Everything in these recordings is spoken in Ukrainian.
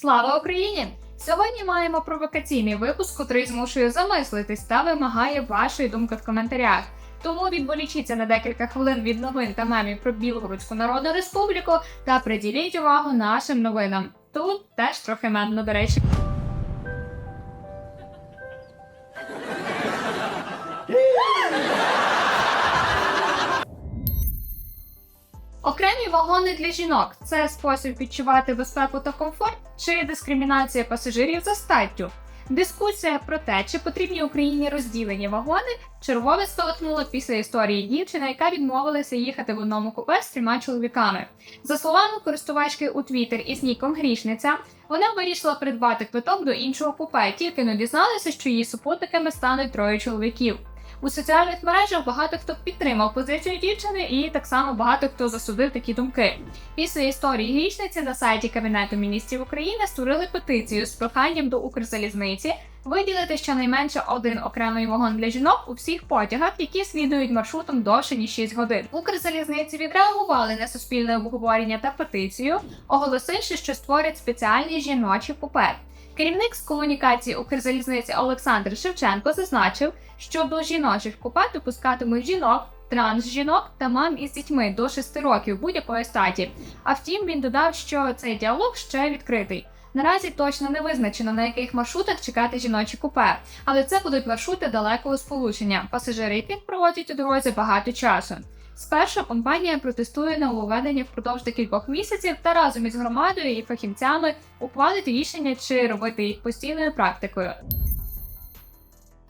Слава Україні! Сьогодні маємо провокаційний випуск, котрий змушує замислитись та вимагає вашої думки в коментарях. Тому відволічіться на декілька хвилин від новин та мемів про Білгородську Народну Республіку та приділіть увагу нашим новинам. Тут теж трохи мемно, до речі. Окремі вагони для жінок це спосіб відчувати безпеку та комфорт чи дискримінація пасажирів за статтю. Дискусія про те, чи потрібні Україні розділені вагони, чергове спалахнула після історії дівчини, яка відмовилася їхати в одному купе з трьома чоловіками. За словами користувачки у Твіттер із ніком Грішниця, вона вирішила придбати квиток до іншого купе, тільки не дізналася, що її супутниками стануть троє чоловіків. У соціальних мережах багато хто підтримав позицію дівчини, і так само багато хто засудив такі думки. Після історії грішниці на сайті Кабінету міністрів України створили петицію з проханням до Укрзалізниці виділити щонайменше один окремий вагон для жінок у всіх потягах, які слідують маршрутом довше ніж 6 годин. Укрзалізниці відреагували на суспільне обговорення та петицію, оголосивши, що створять спеціальні жіночі купе. Керівник з комунікації Укрзалізниці Олександр Шевченко зазначив, що до жіночих купе допускатимуть жінок, трансжінок та мам із дітьми до 6 років будь-якої статі. А втім, він додав, що цей діалог ще відкритий. Наразі точно не визначено на яких маршрутах чекати жіночі купе, але це будуть маршрути далекого сполучення, пасажири яких проводять у дорозі багато часу. Спершу компанія протестує нововведення впродовж декількох місяців та разом із громадою і фахівцями ухвалить рішення, чи робити їх постійною практикою.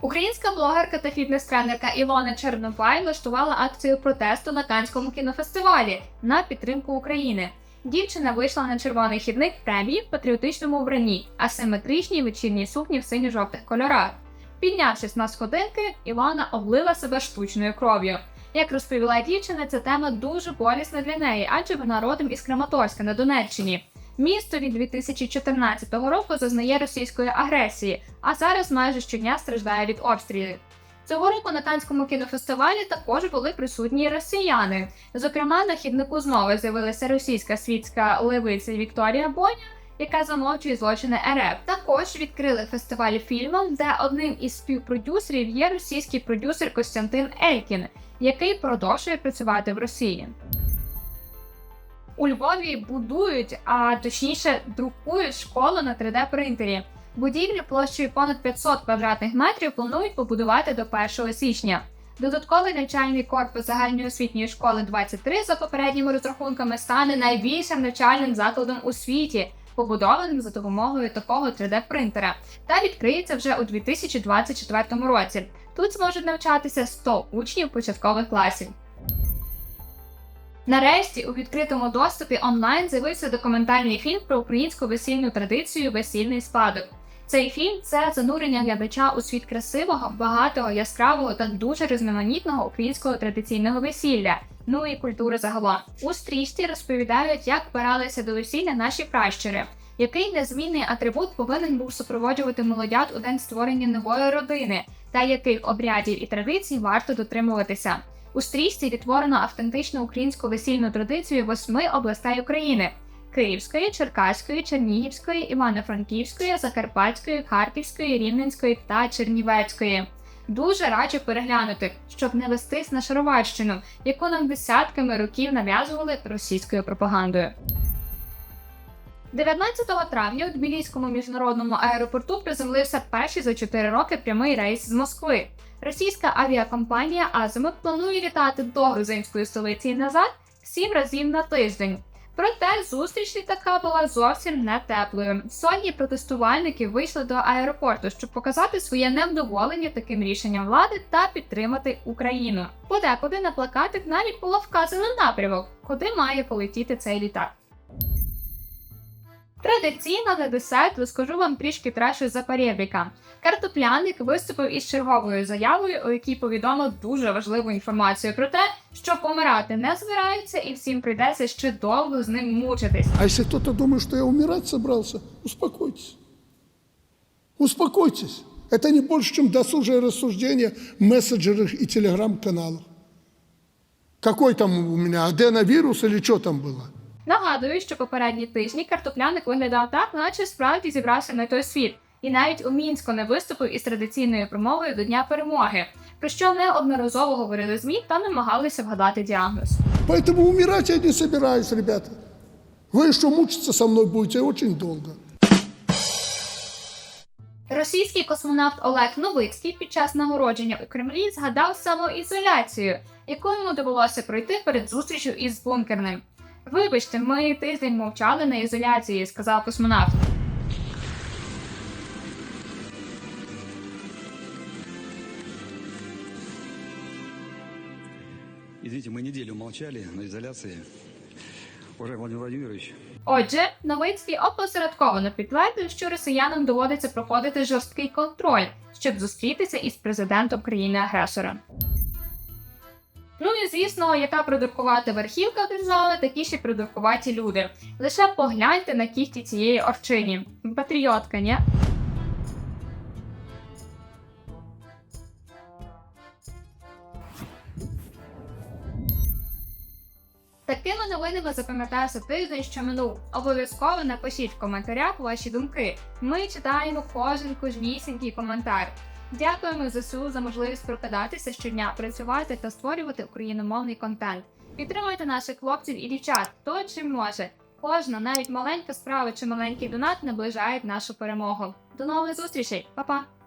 Українська блогерка та фітнес-тренерка Ілона Чернобай влаштувала акцію протесту на Канському кінофестивалі на підтримку України. Дівчина вийшла на червоний хідник премії в патріотичному вбранні, асиметричній вечірній сукні в синьо-жовтих кольорах. Піднявшись на сходинки, Ілона облила себе штучною кров'ю. Як розповіла дівчина, ця тема дуже болісна для неї, адже вона родом із Краматорська на Донеччині. Місто від 2014 року зазнає російської агресії, а зараз майже щодня страждає від обстрілів. Цього року на Канському кінофестивалі також були присутні росіяни. Зокрема, на хіднику знову з'явилася російська світська левиця Вікторія Боня, яка замовчує злочини РФ. Також відкрили фестиваль фільмом, де одним із співпродюсерів є російський продюсер Костянтин Елькін, який продовжує працювати в Росії. У Львові будують, а точніше друкують школу на 3D-принтері. Будівлю площею понад 500 квадратних метрів планують побудувати до 1 січня. Додатковий навчальний корпус загальноосвітньої школи 23 за попередніми розрахунками стане найбільшим навчальним закладом у світі, побудованим за допомогою такого 3D-принтера, та відкриється вже у 2024 році. Тут зможуть навчатися 100 учнів початкових класів. Нарешті у відкритому доступі онлайн з'явився документальний фільм про українську весільну традицію Весільний спадок. Цей фільм це занурення глядача у світ красивого, багатого, яскравого та дуже різноманітного українського традиційного весілля, ну і культури загалом. У стрічці розповідають, як вбиралися до весілля наші пращури. Який незмінний атрибут повинен був супроводжувати молодят у день створення нової родини, та яких обрядів і традицій варто дотримуватися? У стрічці відтворено автентичну українську весільну традицію восьми областей України: Київської, Черкаської, Чернігівської, Івано-Франківської, Закарпатської, Харківської, Рівненської та Чернівецької. Дуже раджу переглянути, щоб не вестись на шароварщину, яку нам десятками років нав'язували російською пропагандою. 19 травня у Тбіліському міжнародному аеропорту приземлився перший за 4 роки прямий рейс з Москви. Російська авіакомпанія Азимут планує літати до грузинської столиці і назад сім разів на тиждень. Проте зустріч літака була зовсім не теплою. Сотні протестувальників вийшли до аеропорту, щоб показати своє невдоволення таким рішенням влади та підтримати Україну. Подекуди на плакатах навіть було вказано напрямок, куди має полетіти цей літак. Традиційно на десерт розкажу вам трішки трешу за перебріка. Картопляник виступив із черговою заявою, у якій повідомив дуже важливу інформацію про те, що помирати не збираються і всім прийдеться ще довго з ним мучитись. А если кто-то думает, что я умирать собрался, успокойтесь. Успокойтесь. Это не больше, чем досужее рассуждение в мессенджерах и телеграм-каналах. Какой там у меня аденовирус или что там было? Нагадую, що попередні тижні картопляник виглядав так, наче справді зібрався на той світ, і навіть у мінську не виступив із традиційною промовою до Дня перемоги, про що неодноразово говорили ЗМІ та намагалися вгадати діагноз. Поэтому умирать я не собираюсь, ребята. Вы еще мучиться со мной будете очень долго. Російський космонавт Олег Новицький під час нагородження у Кремлі згадав самоізоляцію, яку йому довелося пройти перед зустрічю із бункерним. Вибачте, ми тиждень мовчали на ізоляції, сказав космонавт. Извините, мы неделю молчали на изоляции. Уважаемый Владимир Владимирович, Отже, Новицький опосередковано підтвердив, що росіянам доводиться проходити жорсткий контроль, щоб зустрітися із президентом країни-агресора. Ну і звісно, яка придуркувата верхівка держави, такі ще придуркуваті люди. Лише погляньте на кіхті цієї орчині. Патріотка, ні? Такими новинами запам'ятався тиждень, що минув. Обов'язково напишіть в коментарях ваші думки. Ми читаємо кожен кожнісінький коментар. Дякуємо ЗСУ за можливість прокидатися щодня, працювати та створювати україномовний контент. Підтримуйте наших хлопців і дівчат, хто чим може. Кожна, навіть маленька справа чи маленький донат наближають нашу перемогу. До нових зустрічей, Па-па!